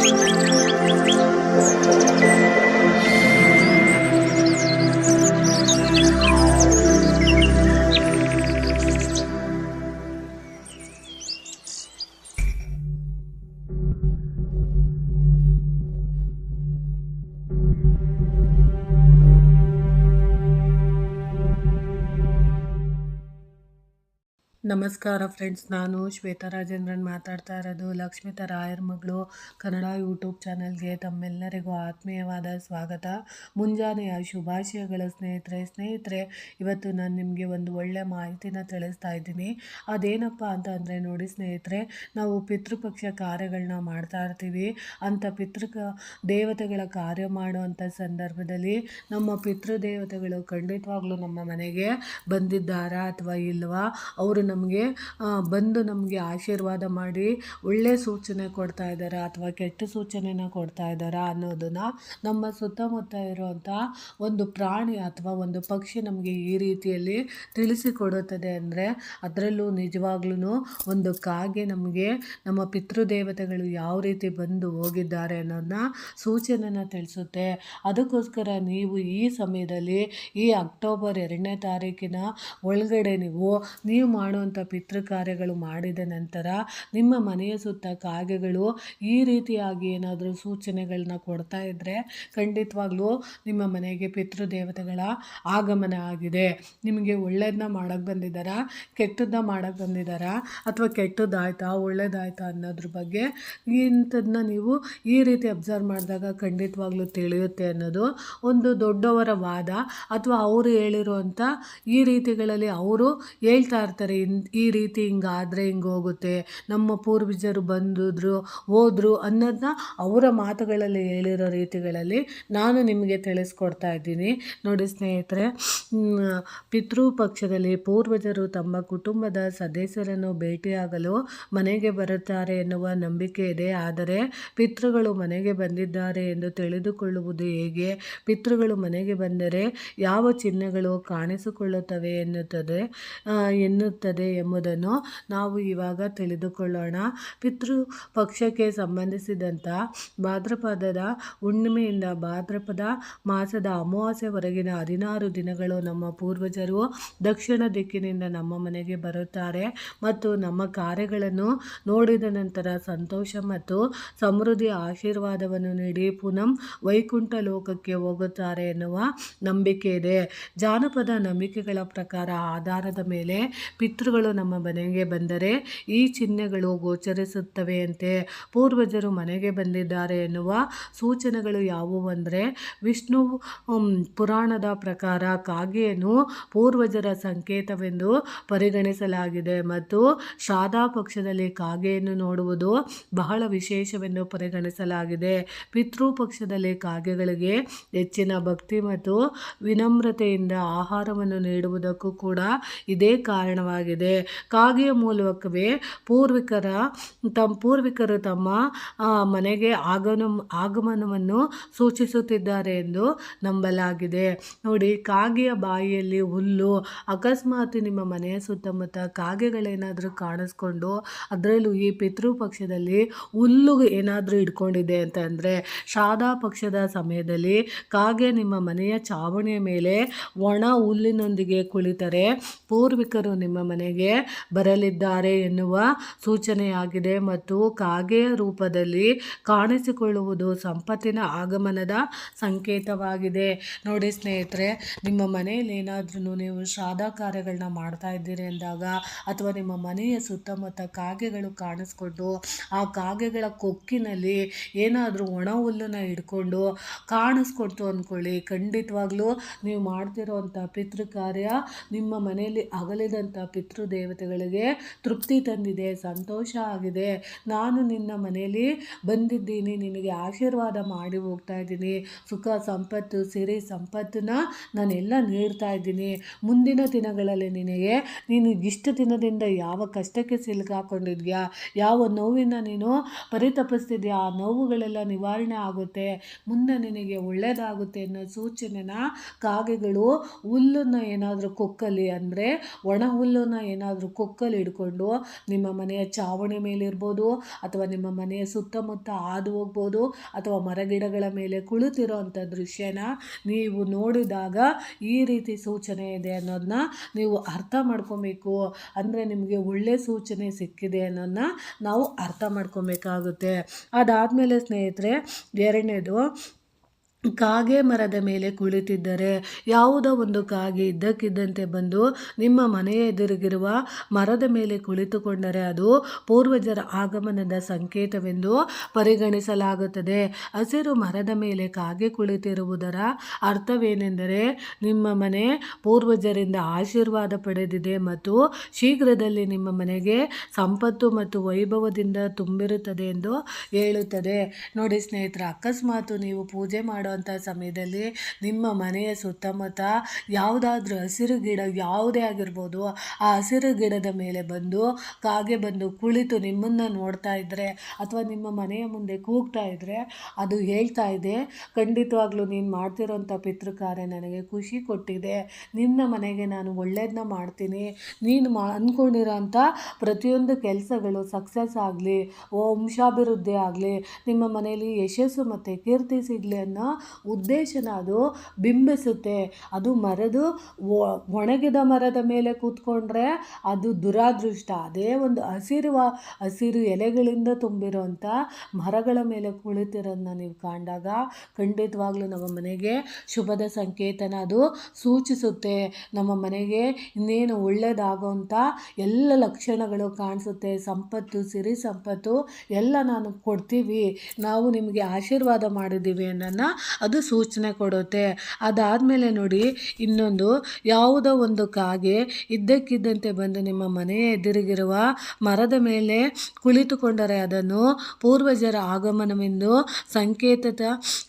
Música ನಮಸ್ಕಾರ ಫ್ರೆಂಡ್ಸ್, ನಾನು ಶ್ವೇತಾ ರಾಜೇಂದ್ರನ್ ಮಾತಾಡ್ತಾ ಇರೋದು. ಲಕ್ಷ್ಮಿತಾ ರಾಯರ್ ಮಗಳು, ಕನ್ನಡ ಯೂಟ್ಯೂಬ್ ಚಾನಲ್ಗೆ ತಮ್ಮೆಲ್ಲರಿಗೂ ಆತ್ಮೀಯವಾದ ಸ್ವಾಗತ. ಮುಂಜಾನೆಯ ಶುಭಾಶಯಗಳ ಸ್ನೇಹಿತರೆ. ಸ್ನೇಹಿತರೆ, ಇವತ್ತು ನಾನು ನಿಮಗೆ ಒಂದು ಒಳ್ಳೆಯ ಮಾಹಿತಿನ ತಿಳಿಸ್ತಾ ಇದ್ದೀನಿ. ಅದೇನಪ್ಪ ಅಂತ ನೋಡಿ ಸ್ನೇಹಿತರೆ, ನಾವು ಪಿತೃಪಕ್ಷ ಕಾರ್ಯಗಳನ್ನ ಮಾಡ್ತಾ ಇರ್ತೀವಿ. ಅಂಥ ಪಿತೃ ದೇವತೆಗಳ ಕಾರ್ಯ ಮಾಡುವಂಥ ಸಂದರ್ಭದಲ್ಲಿ ನಮ್ಮ ಪಿತೃದೇವತೆಗಳು ಖಂಡಿತವಾಗ್ಲೂ ನಮ್ಮ ಮನೆಗೆ ಬಂದಿದ್ದಾರಾ ಅಥವಾ ಇಲ್ವಾ? ಅವರು ನಮಗೆ ಬಂದು ನಮಗೆ ಆಶೀರ್ವಾದ ಮಾಡಿ ಒಳ್ಳೆಯ ಸೂಚನೆ ಕೊಡ್ತಾ ಇದ್ದಾರೆ ಅಥವಾ ಕೆಟ್ಟ ಸೂಚನೆನ ಕೊಡ್ತಾ ಇದ್ದಾರಾ ಅನ್ನೋದನ್ನು ನಮ್ಮ ಸುತ್ತಮುತ್ತ ಇರುವಂಥ ಒಂದು ಪ್ರಾಣಿ ಅಥವಾ ಒಂದು ಪಕ್ಷಿ ನಮಗೆ ಈ ರೀತಿಯಲ್ಲಿ ತಿಳಿಸಿಕೊಡುತ್ತದೆ ಅಂದರೆ ಅದರಲ್ಲೂ ನಿಜವಾಗ್ಲೂ ಒಂದು ಕಾಗೆ ನಮಗೆ ನಮ್ಮ ಪಿತೃದೇವತೆಗಳು ಯಾವ ರೀತಿ ಬಂದು ಹೋಗಿದ್ದಾರೆ ಅನ್ನೋದನ್ನ ಸೂಚನೆನ ತಿಳಿಸುತ್ತೆ. ಅದಕ್ಕೋಸ್ಕರ ನೀವು ಈ ಸಮಯದಲ್ಲಿ ಈ ಅಕ್ಟೋಬರ್ ಎರಡನೇ ತಾರೀಕಿನ ಒಳಗಡೆ ನೀವು ನೀವು ಮಾಡೋ ಮಾಡುವಂಥ ಪಿತೃ ಕಾರ್ಯಗಳು ಮಾಡಿದ ನಂತರ ನಿಮ್ಮ ಮನೆಯ ಸುತ್ತ ಕಾಗೆಗಳು ಈ ರೀತಿಯಾಗಿ ಏನಾದರೂ ಸೂಚನೆಗಳನ್ನ ಕೊಡ್ತಾ ಇದ್ದರೆ ಖಂಡಿತವಾಗ್ಲೂ ನಿಮ್ಮ ಮನೆಗೆ ಪಿತೃದೇವತೆಗಳ ಆಗಮನ ಆಗಿದೆ. ನಿಮಗೆ ಒಳ್ಳೆಯದನ್ನ ಮಾಡೋಕ್ಕೆ ಬಂದಿದ್ದಾರಾ ಕೆಟ್ಟದ್ದನ್ನ ಮಾಡೋಕ್ಕೆ ಬಂದಿದ್ದಾರಾ ಅಥವಾ ಕೆಟ್ಟದ್ದಾಯ್ತಾ? ಒಳ್ಳೇದಾಯ್ತಾ ಅನ್ನೋದ್ರ ಬಗ್ಗೆ ಇಂಥದನ್ನ ನೀವು ಈ ರೀತಿ ಅಬ್ಸರ್ವ್ ಮಾಡಿದಾಗ ಖಂಡಿತವಾಗ್ಲೂ ತಿಳಿಯುತ್ತೆ ಅನ್ನೋದು ಒಂದು ದೊಡ್ಡವರ ವಾದ. ಅಥವಾ ಅವರು ಹೇಳಿರುವಂಥ ಈ ರೀತಿಗಳಲ್ಲಿ ಅವರು ಹೇಳ್ತಾ ಇರ್ತಾರೆ ಈ ರೀತಿ ಹಿಂಗಾದರೆ ಹಿಂಗೋಗುತ್ತೆ ನಮ್ಮ ಪೂರ್ವಜರು ಬಂದಿದ್ರು, ಹೋದ್ರು ಅನ್ನೋದನ್ನ ಅವರ ಮಾತುಗಳಲ್ಲಿ ಹೇಳಿರೋ ರೀತಿಗಳಲ್ಲಿ ನಾನು ನಿಮಗೆ ತಿಳಿಸ್ಕೊಡ್ತಾ ಇದ್ದೀನಿ. ನೋಡಿ ಸ್ನೇಹಿತರೆ ಪಿತೃ ಪಕ್ಷದಲ್ಲಿ ಪೂರ್ವಜರು ತಮ್ಮ ಕುಟುಂಬದ ಸದಸ್ಯರನ್ನು ಭೇಟಿಯಾಗಲು ಮನೆಗೆ ಬರುತ್ತಾರೆ ಎನ್ನುವ ನಂಬಿಕೆ ಇದೆ. ಆದರೆ ಪಿತೃಗಳು ಮನೆಗೆ ಬಂದಿದ್ದಾರೆ ಎಂದು ತಿಳಿದುಕೊಳ್ಳುವುದು ಹೇಗೆ? ಪಿತೃಗಳು ಮನೆಗೆ ಬಂದರೆ ಯಾವ ಚಿಹ್ನೆಗಳು ಕಾಣಿಸಿಕೊಳ್ಳುತ್ತವೆ ಎನ್ನುತ್ತದೆ ಎನ್ನುತ್ತದೆ ಎಂಬುದನ್ನು ನಾವು ಇವಾಗ ತಿಳಿದುಕೊಳ್ಳೋಣ. ಪಿತೃ ಪಕ್ಷಕ್ಕೆ ಸಂಬಂಧಿಸಿದಂಥ ಭಾದ್ರಪದದ ಹುಣ್ಣಿಮೆಯಿಂದ ಭಾದ್ರಪದ ಮಾಸದ ಅಮಾವಾಸ್ಯವರೆಗಿನ ಹದಿನಾರು ದಿನಗಳು ನಮ್ಮ ಪೂರ್ವಜರು ದಕ್ಷಿಣ ದಿಕ್ಕಿನಿಂದ ನಮ್ಮ ಮನೆಗೆ ಬರುತ್ತಾರೆ ಮತ್ತು ನಮ್ಮ ಕಾರ್ಯಗಳನ್ನು ನೋಡಿದ ನಂತರ ಸಂತೋಷ ಮತ್ತು ಸಮೃದ್ಧಿ ಆಶೀರ್ವಾದವನ್ನು ನೀಡಿ ಪುನಂ ವೈಕುಂಠ ಲೋಕಕ್ಕೆ ಹೋಗುತ್ತಾರೆ ಎನ್ನುವ ನಂಬಿಕೆ ಇದೆ. ಜಾನಪದ ನಂಬಿಕೆಗಳ ಪ್ರಕಾರ ಆಧಾರದ ಮೇಲೆ ಪಿತೃ ನಮ್ಮ ಮನೆಗೆ ಬಂದರೆ ಈ ಚಿಹ್ನೆಗಳು ಗೋಚರಿಸುತ್ತವೆಯಂತೆ ಪೂರ್ವಜರು ಮನೆಗೆ ಬಂದಿದ್ದಾರೆ ಎನ್ನುವ ಸೂಚನೆಗಳು ಯಾವುವು ಅಂದರೆ ವಿಷ್ಣು ಪುರಾಣದ ಪ್ರಕಾರ ಕಾಗೆಯನ್ನು ಪೂರ್ವಜರ ಸಂಕೇತವೆಂದು ಪರಿಗಣಿಸಲಾಗಿದೆ ಮತ್ತು ಶ್ರಾದಾ ಪಕ್ಷದಲ್ಲಿ ಕಾಗೆಯನ್ನು ನೋಡುವುದು ಬಹಳ ವಿಶೇಷವೆಂದು ಪರಿಗಣಿಸಲಾಗಿದೆ. ಪಿತೃ ಪಕ್ಷದಲ್ಲಿ ಕಾಗೆಗಳಿಗೆ ಹೆಚ್ಚಿನ ಭಕ್ತಿ ಮತ್ತು ವಿನಮ್ರತೆಯಿಂದ ಆಹಾರವನ್ನು ನೀಡುವುದಕ್ಕೂ ಕೂಡ ಇದೇ ಕಾರಣವಾಗಿದೆ. ಇದೆ ಕಾಗೆಯ ಮೂಲಕವೇ ಪೂರ್ವಿಕರ ತಮ್ಮ ಪೂರ್ವಿಕರು ತಮ್ಮ ಮನೆಗೆ ಆಗಮನ ಆಗಮನವನ್ನು ಸೂಚಿಸುತ್ತಿದ್ದಾರೆ ಎಂದು ನಂಬಲಾಗಿದೆ. ನೋಡಿ, ಕಾಗೆಯ ಬಾಯಿಯಲ್ಲಿ ಹುಲ್ಲು, ಅಕಸ್ಮಾತ್ ನಿಮ್ಮ ಮನೆಯ ಸುತ್ತಮುತ್ತ ಕಾಗೆಗಳೇನಾದರೂ ಕಾಣಿಸ್ಕೊಂಡು ಅದರಲ್ಲೂ ಈ ಪಿತೃ ಪಕ್ಷದಲ್ಲಿ ಹುಲ್ಲು ಏನಾದರೂ ಇಟ್ಕೊಂಡಿದೆ ಅಂತಂದರೆ ಶಾದಾ ಪಕ್ಷದ ಸಮಯದಲ್ಲಿ ಕಾಗೆ ನಿಮ್ಮ ಮನೆಯ ಚಾವಣಿಯ ಮೇಲೆ ಒಣ ಹುಲ್ಲಿನೊಂದಿಗೆ ಕುಳಿತರೆ, ಪೂರ್ವಿಕರು ನಿಮ್ಮ ಮನೆ ಮನೆಗೆ ಬರಲಿದ್ದಾರೆ ಎನ್ನುವ ಸೂಚನೆಯಾಗಿದೆ ಮತ್ತು ಕಾಗೆಯ ರೂಪದಲ್ಲಿ ಕಾಣಿಸಿಕೊಳ್ಳುವುದು ಸಂಪತ್ತಿನ ಆಗಮನದ ಸಂಕೇತವಾಗಿದೆ. ನೋಡಿ ಸ್ನೇಹಿತರೆ, ನಿಮ್ಮ ಮನೆಯಲ್ಲಿ ಏನಾದ್ರೂ ನೀವು ಶ್ರಾದ್ದ ಕಾರ್ಯಗಳನ್ನ ಮಾಡ್ತಾ ಇದ್ದೀರಿ ಅಂದಾಗ ಅಥವಾ ನಿಮ್ಮ ಮನೆಯ ಸುತ್ತಮುತ್ತ ಕಾಗೆಗಳು ಕಾಣಿಸ್ಕೊಂಡು ಆ ಕಾಗೆಗಳ ಕೊಕ್ಕಿನಲ್ಲಿ ಏನಾದರೂ ಒಣ ಹುಲ್ಲನ್ನ ಹಿಡ್ಕೊಂಡು ಕಾಣಿಸ್ಕೊಡ್ತು ಅಂದ್ಕೊಳ್ಳಿ. ಖಂಡಿತವಾಗ್ಲೂ ನೀವು ಮಾಡ್ತಿರೋವಂಥ ಪಿತೃ ಕಾರ್ಯ ನಿಮ್ಮ ಮನೆಯಲ್ಲಿ ಅಗಲಿದಂಥ ಪಿತೃ ದೇವತೆಗಳಿಗೆ ತೃಪ್ತಿ ತಂದಿದೆ, ಸಂತೋಷ ಆಗಿದೆ. ನಾನು ನಿನ್ನ ಮನೆಯಲ್ಲಿ ಬಂದಿದ್ದೀನಿ, ನಿನಗೆ ಆಶೀರ್ವಾದ ಮಾಡಿ ಹೋಗ್ತಾ ಇದ್ದೀನಿ. ಸುಖ, ಸಂಪತ್ತು, ಸಿರಿ, ಸಂಪತ್ತನ್ನ ನಾನೆಲ್ಲ ನೀಡ್ತಾ ಇದ್ದೀನಿ. ಮುಂದಿನ ದಿನಗಳಲ್ಲಿ ನಿನಗೆ ನೀನು ಇಷ್ಟು ದಿನದಿಂದ ಯಾವ ಕಷ್ಟಕ್ಕೆ ಸಿಲುಕಾಕೊಂಡಿದ್ಯಾ? ಯಾವ ನೋವಿನ ನೀನು ಪರಿತಪಿಸ್ತಿದ್ಯಾ? ಆ ನೋವುಗಳೆಲ್ಲ ನಿವಾರಣೆ ಆಗುತ್ತೆ. ಮುಂದೆ ನಿನಗೆ ಒಳ್ಳೆಯದಾಗುತ್ತೆ ಅನ್ನೋ ಸೂಚನೆನ ಕಾಗೆಗಳು ಹುಲ್ಲನ್ನು ಏನಾದರೂ ಕೊಕ್ಕಲಿ ಅಂದರೆ ಒಣ ಹುಲ್ಲನ್ನು ಏನಾದರೂ ಕೊಕ್ಕಲ್ಲಿ ಹಿಡ್ಕೊಂಡು ನಿಮ್ಮ ಮನೆಯ ಚಾವಣಿ ಮೇಲಿರ್ಬೋದು, ಅಥವಾ ನಿಮ್ಮ ಮನೆಯ ಸುತ್ತಮುತ್ತ ಹಾದು ಹೋಗ್ಬೋದು, ಅಥವಾ ಮರಗಿಡಗಳ ಮೇಲೆ ಕುಳಿತಿರೋ ಅಂಥ ದೃಶ್ಯನ ನೀವು ನೋಡಿದಾಗ ಈ ರೀತಿ ಸೂಚನೆ ಇದೆ ಅನ್ನೋದನ್ನ ನೀವು ಅರ್ಥ ಮಾಡ್ಕೊಬೇಕು. ಅಂದರೆ ನಿಮಗೆ ಒಳ್ಳೆ ಸೂಚನೆ ಸಿಕ್ಕಿದೆ ಅನ್ನೋದನ್ನ ನಾವು ಅರ್ಥ ಮಾಡ್ಕೊಬೇಕಾಗುತ್ತೆ. ಅದಾದಮೇಲೆ ಸ್ನೇಹಿತರೆ, ಎರಡನೇದು ಕಾಗೆ ಮರದ ಮೇಲೆ ಕುಳಿತಿದ್ದರೆ ಯಾವುದೋ ಒಂದು ಕಾಗೆ ಇದ್ದಕ್ಕಿದ್ದಂತೆ ಬಂದು ನಿಮ್ಮ ಮನೆಯ ಎದುರಿಗಿರುವ ಮರದ ಮೇಲೆ ಕುಳಿತುಕೊಂಡರೆ ಅದು ಪೂರ್ವಜರ ಆಗಮನದ ಸಂಕೇತವೆಂದು ಪರಿಗಣಿಸಲಾಗುತ್ತದೆ. ಹಸಿರು ಮರದ ಮೇಲೆ ಕಾಗೆ ಕುಳಿತಿರುವುದರ ಅರ್ಥವೇನೆಂದರೆ ನಿಮ್ಮ ಮನೆ ಪೂರ್ವಜರಿಂದ ಆಶೀರ್ವಾದ ಪಡೆದಿದೆ ಮತ್ತು ಶೀಘ್ರದಲ್ಲಿ ನಿಮ್ಮ ಮನೆಗೆ ಸಂಪತ್ತು ಮತ್ತು ವೈಭವದಿಂದ ತುಂಬಿರುತ್ತದೆ ಎಂದು ಹೇಳುತ್ತದೆ. ನೋಡಿ ಸ್ನೇಹಿತರೆ, ಅಕಸ್ಮಾತ್ ನೀವು ಪೂಜೆ ಮಾಡುವಂಥ ಸಮಯದಲ್ಲಿ ನಿಮ್ಮ ಮನೆಯ ಸುತ್ತಮುತ್ತ ಯಾವುದಾದ್ರೂ ಹಸಿರು ಗಿಡ ಯಾವುದೇ ಆಗಿರ್ಬೋದು, ಆ ಹಸಿರು ಗಿಡದ ಮೇಲೆ ಬಂದು ಕಾಗೆ ಬಂದು ಕುಳಿತು ನಿಮ್ಮನ್ನು ನೋಡ್ತಾ ಇದ್ದರೆ ಅಥವಾ ನಿಮ್ಮ ಮನೆಯ ಮುಂದೆ ಕೂಗ್ತಾ ಇದ್ದರೆ ಅದು ಹೇಳ್ತಾ ಇದೆ, ಖಂಡಿತವಾಗ್ಲೂ ನೀನು ಮಾಡ್ತಿರೋಂಥ ಪಿತೃ ಕಾರ್ಯ ನನಗೆ ಖುಷಿ ಕೊಟ್ಟಿದೆ. ನಿನ್ನ ಮನೆಗೆ ನಾನು ಒಳ್ಳೆಯದನ್ನ ಮಾಡ್ತೀನಿ. ನೀನು ಮಾ ಅಂದ್ಕೊಂಡಿರೋಂಥ ಪ್ರತಿಯೊಂದು ಕೆಲಸಗಳು ಸಕ್ಸಸ್ ಆಗಲಿ ವಂಶಾಭಿವೃದ್ಧಿ ಆಗಲಿ, ನಿಮ್ಮ ಮನೆಯಲ್ಲಿ ಯಶಸ್ಸು ಮತ್ತು ಕೀರ್ತಿ ಸಿಗಲಿ ಅನ್ನೋ ಉದ್ದೇಶನ ಅದು ಬಿಂಬಿಸುತ್ತೆ. ಅದು ಮರದು ಒಣಗಿದ ಮರದ ಮೇಲೆ ಕೂತ್ಕೊಂಡ್ರೆ ಅದು ದುರಾದೃಷ್ಟ. ಅದೇ ಒಂದು ಹಸಿರುವ, ಹಸಿರು ಎಲೆಗಳಿಂದ ತುಂಬಿರೋಂಥ ಮರಗಳ ಮೇಲೆ ಕುಳಿತಿರೋದನ್ನ ನೀವು ಕಂಡಾಗ ಖಂಡಿತವಾಗ್ಲೂ ನಮ್ಮ ಮನೆಗೆ ಶುಭದ ಸಂಕೇತನ ಅದು ಸೂಚಿಸುತ್ತೆ. ನಮ್ಮ ಮನೆಗೆ ಇನ್ನೇನು ಒಳ್ಳೆಯದಾಗೋಂಥ ಎಲ್ಲ ಲಕ್ಷಣಗಳು ಕಾಣಿಸುತ್ತೆ. ಸಂಪತ್ತು, ಸಿರಿ ಸಂಪತ್ತು ಎಲ್ಲ ನಾನು ಕೊಡ್ತೀವಿ. ನಾವು ನಿಮಗೆ ಆಶೀರ್ವಾದ ಮಾಡಿದ್ದೀವಿ ಅನ್ನೋನ್ನ ಅದು ಸೂಚನೆ ಕೊಡುತ್ತೆ. ಅದಾದಮೇಲೆ ನೋಡಿ, ಇನ್ನೊಂದು, ಯಾವುದೋ ಒಂದು ಕಾಗೆ ಇದ್ದಕ್ಕಿದ್ದಂತೆ ಬಂದು ನಿಮ್ಮ ಮನೆಯ ಎದುರಿಗಿರುವ ಮರದ ಮೇಲೆ ಕುಳಿತುಕೊಂಡರೆ ಅದನ್ನು ಪೂರ್ವಜರ ಆಗಮನವೆಂದು ಸಂಕೇತದ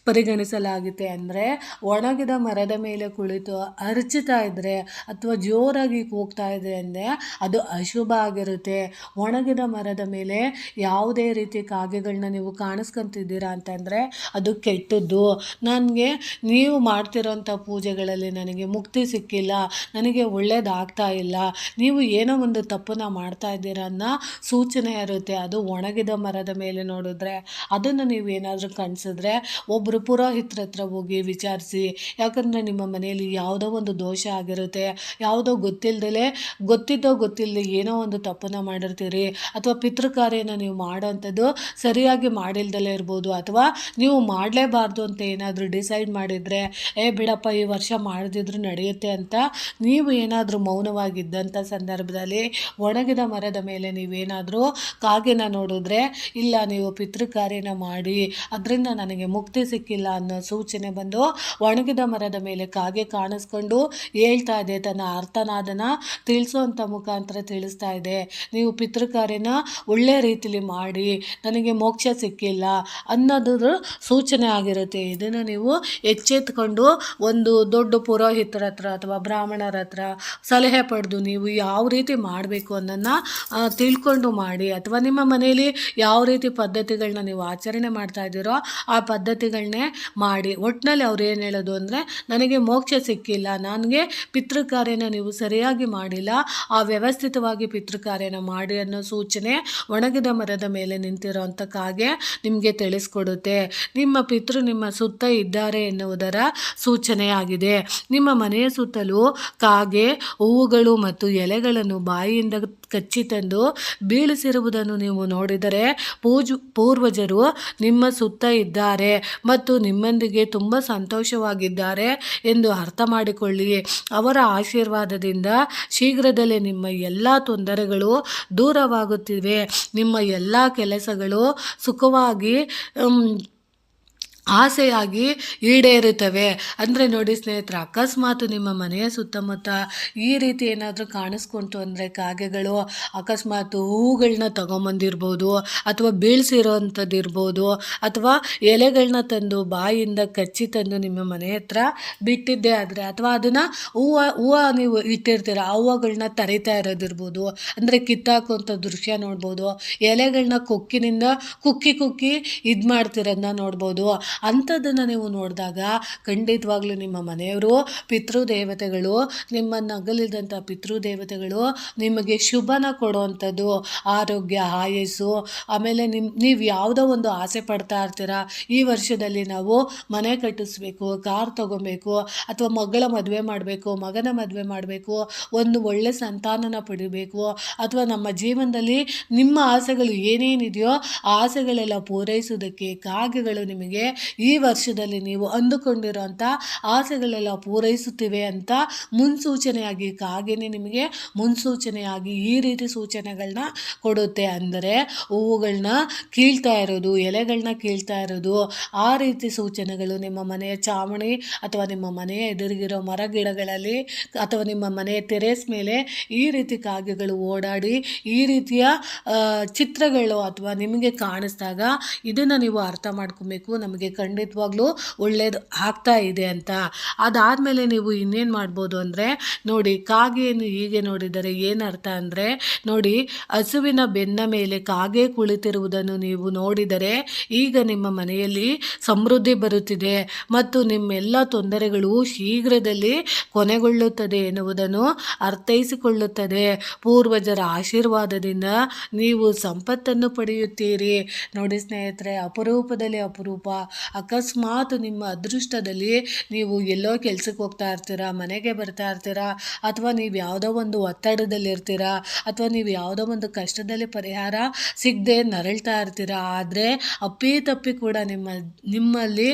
ಪರಿಗಣಿಸಲಾಗುತ್ತೆ. ಅಂದರೆ, ಒಣಗಿದ ಮರದ ಮೇಲೆ ಕುಳಿತು ಅರ್ಚಿತಾ ಇದ್ದರೆ ಅಥವಾ ಜೋರಾಗಿ ಕೂಗ್ತಾ ಇದೆ ಅಂದರೆ ಅದು ಅಶುಭ ಆಗಿರುತ್ತೆ. ಒಣಗಿದ ಮರದ ಮೇಲೆ ಯಾವುದೇ ರೀತಿ ಕಾಗೆಗಳನ್ನ ನೀವು ಕಾಣಿಸ್ಕೊಂತಿದ್ದೀರಾ ಅಂತಂದರೆ ಅದು ಕೆಟ್ಟದ್ದು. ನನಗೆ ನೀವು ಮಾಡ್ತಿರೋಂಥ ಪೂಜೆಗಳಲ್ಲಿ ನನಗೆ ಮುಕ್ತಿ ಸಿಕ್ಕಿಲ್ಲ, ನನಗೆ ಒಳ್ಳೇದಾಗ್ತಾ ಇಲ್ಲ, ನೀವು ಏನೋ ಒಂದು ತಪ್ಪನ್ನ ಮಾಡ್ತಾ ಇದ್ದೀರನ್ನ ಸೂಚನೆ ಇರುತ್ತೆ. ಅದು ಒಣಗಿದ ಮರದ ಮೇಲೆ ನೋಡಿದ್ರೆ, ಅದನ್ನು ನೀವು ಏನಾದರೂ ಕಣಿಸಿದ್ರೆ ಒಬ್ಬರು ಪುರೋಹಿತ್ರ ಹತ್ರ ಹೋಗಿ ವಿಚಾರಿಸಿ, ಯಾಕಂದರೆ ನಿಮ್ಮ ಮನೆಯಲ್ಲಿ ಯಾವುದೋ ಒಂದು ದೋಷ ಆಗಿರುತ್ತೆ, ಯಾವುದೋ ಗೊತ್ತಿಲ್ಲದಲೇ ಗೊತ್ತಿದ್ದೋ ಗೊತ್ತಿಲ್ಲದೆ ಏನೋ ಒಂದು ತಪ್ಪನ್ನು ಮಾಡಿರ್ತೀರಿ, ಅಥವಾ ಪಿತೃ ಕಾರ್ಯನ ನೀವು ಮಾಡೋವಂಥದ್ದು ಸರಿಯಾಗಿ ಮಾಡಿಲ್ದಲೇ ಇರ್ಬೋದು, ಅಥವಾ ನೀವು ಮಾಡಲೇಬಾರ್ದು ಅಂತ ಏನಾದರೂ ಡಿಸೈಡ್ ಮಾಡಿದರೆ, ಏ ಬಿಡಪ್ಪ, ಈ ವರ್ಷ ಮಾಡದಿದ್ರು ನಡೆಯುತ್ತೆ ಅಂತ ನೀವು ಏನಾದರೂ ಮೌನವಾಗಿದ್ದಂಥ ಸಂದರ್ಭದಲ್ಲಿ ಒಣಗಿದ ಮರದ ಮೇಲೆ ನೀವೇನಾದರೂ ಕಾಗೆನ ನೋಡಿದ್ರೆ, ಇಲ್ಲ ನೀವು ಪಿತೃ ಕಾರ್ಯನ ಮಾಡಿ, ಅದರಿಂದ ನನಗೆ ಮುಕ್ತಿ ಸಿಕ್ಕಿಲ್ಲ ಅನ್ನೋ ಸೂಚನೆ ಬಂದು ಒಣಗಿದ ಮರದ ಮೇಲೆ ಕಾಗೆ ಕಾಣಿಸ್ಕೊಂಡು ಹೇಳ್ತಾ ಇದೆ, ತನ್ನ ಅರ್ಥನಾದನ ತಿಳಿಸೋಂಥ ಮುಖಾಂತರ ತಿಳಿಸ್ತಾ ಇದೆ. ನೀವು ಪಿತೃ ಕಾರ್ಯನ ಒಳ್ಳೆ ರೀತಿಲಿ ಮಾಡಿ, ನನಗೆ ಮೋಕ್ಷ ಸಿಕ್ಕಿಲ್ಲ ಅನ್ನೋದ್ರ ಸೂಚನೆ ಆಗಿರುತ್ತೆ. ಇದನ್ನು ನೀವು ಎಚ್ಚೆತ್ಕೊಂಡು ಒಂದು ದೊಡ್ಡ ಪುರೋಹಿತರ ಹತ್ರ ಅಥವಾ ಬ್ರಾಹ್ಮಣರ ಹತ್ರ ಸಲಹೆ ಪಡೆದು ನೀವು ಯಾವ ರೀತಿ ಮಾಡಬೇಕು ಅನ್ನೋದನ್ನ ತಿಳ್ಕೊಂಡು ಮಾಡಿ ಅಥವಾ ನಿಮ್ಮ ಮನೆಯಲ್ಲಿ ಯಾವ ರೀತಿ ಪದ್ಧತಿಗಳನ್ನ ನೀವು ಆಚರಣೆ ಮಾಡ್ತಾ ಇದ್ದೀರೋ ಆ ಪದ್ಧತಿಗಳನ್ನೇ ಮಾಡಿ. ಒಟ್ಟಿನಲ್ಲಿ ಅವ್ರು ಏನು ಹೇಳೋದು ಅಂದರೆ, ನನಗೆ ಮೋಕ್ಷ ಸಿಕ್ಕಿಲ್ಲ, ನನಗೆ ಪಿತೃಕಾರ್ಯನ ನೀವು ಸರಿಯಾಗಿ ಮಾಡಿಲ್ಲ ಆ ವ್ಯವಸ್ಥಿತವಾಗಿ ಪಿತೃಕಾರ್ಯನ ಮಾಡಿ ಅನ್ನೋ ಸೂಚನೆ ಒಣಗಿದ ಮರದ ಮೇಲೆ ನಿಂತಿರೋ ಅಂಥ ಕಾಗೆ ನಿಮಗೆ ತಿಳಿಸ್ಕೊಡುತ್ತೆ. ನಿಮ್ಮ ಪಿತೃ ನಿಮ್ಮ ಸುತ್ತ ಇದ್ದಾರೆ ಎನ್ನುವುದರ ಸೂಚನೆಯಾಗಿದೆ. ನಿಮ್ಮ ಮನೆಯ ಸುತ್ತಲೂ ಕಾಗೆ, ಹೂವುಗಳು ಮತ್ತು ಎಲೆಗಳನ್ನು ಬಾಯಿಯಿಂದ ಕಚ್ಚಿ ತಂದು ಬೀಳಿಸಿರುವುದನ್ನು ನೀವು ನೋಡಿದರೆ ಪೂಜು, ಪೂರ್ವಜರು ನಿಮ್ಮ ಸುತ್ತ ಇದ್ದಾರೆ ಮತ್ತು ನಿಮ್ಮೊಂದಿಗೆ ತುಂಬ ಸಂತೋಷವಾಗಿದ್ದಾರೆ ಎಂದು ಅರ್ಥ ಮಾಡಿಕೊಳ್ಳಿ. ಅವರ ಆಶೀರ್ವಾದದಿಂದ ಶೀಘ್ರದಲ್ಲೇ ನಿಮ್ಮ ಎಲ್ಲ ತೊಂದರೆಗಳು ದೂರವಾಗುತ್ತಿವೆ. ನಿಮ್ಮ ಎಲ್ಲ ಕೆಲಸಗಳು ಸುಖವಾಗಿ ಆಸೆಯಾಗಿ ಈಡೇರುತ್ತವೆ. ಅಂದರೆ ನೋಡಿ ಸ್ನೇಹಿತರೆ, ಅಕಸ್ಮಾತ್ ನಿಮ್ಮ ಮನೆಯ ಸುತ್ತಮುತ್ತ ಈ ರೀತಿ ಏನಾದರೂ ಕಾಣಿಸ್ಕೊಂತು ಅಂದರೆ ಕಾಗೆಗಳು, ಅಕಸ್ಮಾತ್ ಹೂಗಳನ್ನ ತಗೊಂಬಂದಿರ್ಬೋದು, ಅಥವಾ ಬೀಳ್ಸಿರೋವಂಥದ್ದು ಇರ್ಬೋದು ಅಥವಾ ಎಲೆಗಳನ್ನ ತಂದು ಬಾಯಿಂದ ಕಚ್ಚಿ ತಂದು ನಿಮ್ಮ ಮನೆ ಹತ್ರ ಬಿಟ್ಟಿದ್ದೆ ಆದರೆ, ಅಥವಾ ಅದನ್ನು ಹೂವು ಹೂವು ನೀವು ಇಟ್ಟಿರ್ತೀರ ಆ ಹೂವುಗಳನ್ನ ತರಿತಾ ಇರೋದಿರ್ಬೋದು, ಅಂದರೆ ಕಿತ್ತಾಕುವಂಥ ದೃಶ್ಯ ನೋಡ್ಬೋದು ಎಲೆಗಳನ್ನ ಕೊಕ್ಕಿನಿಂದ ಕುಕ್ಕಿ ಕುಕ್ಕಿ ಇದು ಮಾಡ್ತಿರೋದನ್ನ ನೋಡ್ಬೋದು ಅಂಥದ್ದನ್ನು ನೀವು ನೋಡಿದಾಗ ಖಂಡಿತವಾಗ್ಲೂ ನಿಮ್ಮ ಮನೆಯವರು, ಪಿತೃದೇವತೆಗಳು ನಿಮ್ಮನ್ನು ಅಗಲಿದಂಥ ಪಿತೃದೇವತೆಗಳು ನಿಮಗೆ ಶುಭನ ಕೊಡುವಂಥದ್ದು, ಆರೋಗ್ಯ, ಆಯಸ್ಸು, ಆಮೇಲೆ ನಿಮ್ಮ ನೀವು ಯಾವುದೋ ಒಂದು ಆಸೆ ಪಡ್ತಾ ಇರ್ತೀರ, ಈ ವರ್ಷದಲ್ಲಿ ನಾವು ಮನೆ ಕಟ್ಟಿಸ್ಬೇಕು, ಕಾರ್ ತೊಗೊಬೇಕು, ಅಥವಾ ಮಗಳ ಮದುವೆ ಮಾಡಬೇಕು, ಮಗನ ಮದುವೆ ಮಾಡಬೇಕು, ಒಂದು ಒಳ್ಳೆ ಸಂತಾನನ ಪಡಿಬೇಕು, ಅಥವಾ ನಮ್ಮ ಜೀವನದಲ್ಲಿ ನಿಮ್ಮ ಆಸೆಗಳು ಏನೇನಿದೆಯೋ, ಆ ಆಸೆಗಳೆಲ್ಲ ಪೂರೈಸೋದಕ್ಕೆ ಕಾಗೆಗಳು ನಿಮಗೆ ಈ ವರ್ಷದಲ್ಲಿ ನೀವು ಅಂದುಕೊಂಡಿರುವಂಥ ಆಸೆಗಳೆಲ್ಲ ಪೂರೈಸುತ್ತಿವೆ ಅಂತ ಮುನ್ಸೂಚನೆಯಾಗಿ ಕಾಗೆನೇ ನಿಮಗೆ ಮುನ್ಸೂಚನೆಯಾಗಿ ಈ ರೀತಿ ಸೂಚನೆಗಳನ್ನ ಕೊಡುತ್ತೆ ಅಂದರೆ ಹೂವುಗಳನ್ನ ಕೀಳ್ತಾ ಇರೋದು ಎಲೆಗಳನ್ನ ಕೀಳ್ತಾ ಇರೋದು, ಆ ರೀತಿ ಸೂಚನೆಗಳು ನಿಮ್ಮ ಮನೆಯ ಚಾವಣಿ ಅಥವಾ ನಿಮ್ಮ ಮನೆಯ ಎದುರಿಗಿರೋ ಮರ ಗಿಡಗಳಲ್ಲಿ ಅಥವಾ ನಿಮ್ಮ ಮನೆಯ ತೆರೆಸ್ ಮೇಲೆ ಈ ರೀತಿ ಕಾಗೆಗಳು ಓಡಾಡಿ, ಈ ರೀತಿಯ ಚಿತ್ರಗಳು ಅಥವಾ ನಿಮಗೆ ಕಾಣಿಸಿದಾಗ ಇದನ್ನು ನೀವು ಅರ್ಥ ಮಾಡ್ಕೊಬೇಕು, ನಮಗೆ ಖಂಡಿತವಾಗ್ಲೂ ಒಳ್ಳೇದು ಆಗ್ತಾ ಇದೆ ಅಂತ. ಅದಾದಮೇಲೆ ನೀವು ಇನ್ನೇನು ಮಾಡ್ಬೋದು ಅಂದರೆ, ನೋಡಿ ಕಾಗೆಯನ್ನು ಹೀಗೆ ನೋಡಿದರೆ ಏನು ಅರ್ಥ ಅಂದರೆ, ನೋಡಿ ಹಸುವಿನ ಬೆನ್ನ ಮೇಲೆ ಕಾಗೆ ಕುಳಿತಿರುವುದನ್ನು ನೀವು ನೋಡಿದರೆ, ಈಗ ನಿಮ್ಮ ಮನೆಯಲ್ಲಿ ಸಮೃದ್ಧಿ ಬರುತ್ತಿದೆ ಮತ್ತು ನಿಮ್ಮೆಲ್ಲ ತೊಂದರೆಗಳು ಶೀಘ್ರದಲ್ಲಿ ಕೊನೆಗೊಳ್ಳುತ್ತದೆ ಎನ್ನುವುದನ್ನು ಅರ್ಥೈಸಿಕೊಳ್ಳುತ್ತದೆ. ಪೂರ್ವಜರ ಆಶೀರ್ವಾದದಿಂದ ನೀವು ಸಂಪತ್ತನ್ನು ಪಡೆಯುತ್ತೀರಿ. ನೋಡಿ ಸ್ನೇಹಿತರೆ, ಅಪರೂಪದಲ್ಲಿ ಅಪರೂಪ. ಅಕಸ್ಮಾತ್ ನಿಮ್ಮ ಅದೃಷ್ಟದಲ್ಲಿ ನೀವು ಎಲ್ಲೋ ಕೆಲಸಕ್ಕೆ ಹೋಗ್ತಾ ಇರ್ತೀರಾ, ಮನೆಗೆ ಬರ್ತಾ ಇರ್ತೀರಾ, ಅಥವಾ ನೀವು ಯಾವುದೋ ಒಂದು ಒತ್ತಡದಲ್ಲಿರ್ತೀರಾ, ಅಥವಾ ನೀವು ಯಾವುದೋ ಒಂದು ಕಷ್ಟದಲ್ಲಿ ಪರಿಹಾರ ಸಿಗದೆ ನರಳ್ತಾ ಇರ್ತೀರಾ, ಆದರೆ ಅಪ್ಪಿ ತಪ್ಪಿ ಕೂಡ ನಿಮ್ಮ, ನಿಮ್ಮಲ್ಲಿ